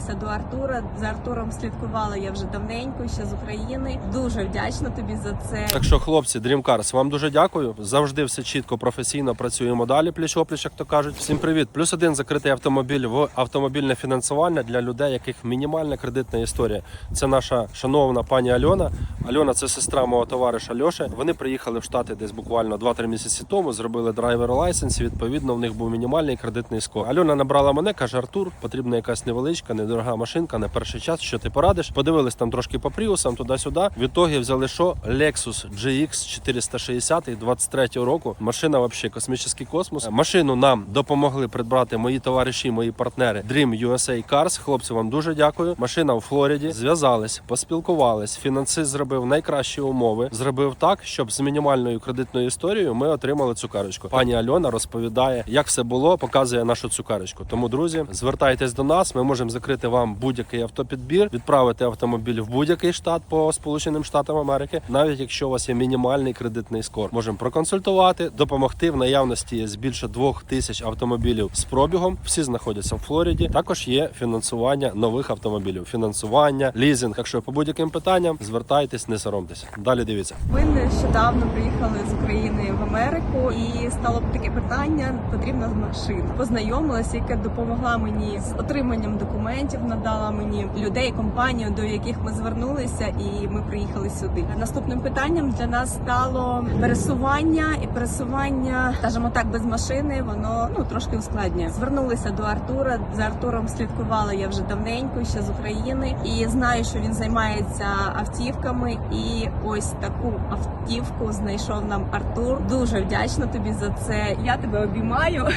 звернулися до Артура. За Артуром слідкувала я вже давненько, ще з України. Дуже вдячна тобі за це. Так що, хлопці, DreamCars, вам дуже дякую. Завжди все чітко, професійно працюємо далі. Пліч опліч, як то кажуть. Всім привіт. Плюс один закритий автомобіль в автомобільне фінансування для людей, яких мінімальна кредитна історія. Це наша шановна пані Альона. Альона це сестра мого товариша Льоши. Вони приїхали в Штати десь буквально 2-3 місяці тому. Зробили драйвер лайсенс. Відповідно, в них був мінімальний кредитний скор. Альона набрала мене, каже: Артур, потрібна якась невеличка, недорога машинка на перший час. Що ти порадиш? Подивились там трошки по пріусам, туди-сюди. В ітогі взяли що? Lexus GX 460 23 року. Машина взагалі космічний космос. Машину нам допомогли придбати мої товариші, мої партнери Dream USA Cars. Хлопці, вам дуже дякую. Машина в Флориді. Зв'язались, поспілкувались. Фінансист зробив найкращі умови. Зробив так, щоб з мінімальною кредитною історією ми отримали цю карочку. Пані Альона розповідає, як все було, показує нашу цукарочку. Тому, друзі, звертайтесь до нас. Ми можемо закрити вам будь-який автопідбір, відправити автомобіль в будь-який штат по Сполученим Штатам Америки, навіть якщо у вас є мінімальний кредитний скор. Можемо проконсультувати, допомогти. В наявності є більше двох тисяч автомобілів з пробігом. Всі знаходяться в Флориді. Також є фінансування нових автомобілів, фінансування, лізинг. Так що по будь-яким питанням звертайтесь, не соромтеся. Далі дивіться. Ми нещодавно приїхали з України в Америку, і стало таке питання: потрібна машина. Познайомилася, яка допомогла мені з отриманням документів, надала мені людей, компанію, до яких ми звернулися, і ми приїхали сюди. Наступним питанням для нас стало пересування і пересування, скажімо так, без машини. Воно ну трошки ускладнює. Звернулися до Артура. За Артуром слідкувала я вже давненько, ще з України, і знаю, що він займається автівками. І ось таку автівку знайшов нам Артур. Дуже вдячна тобі за це. Я тебе обіймаю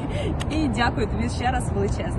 і дякую тобі ще раз величезно.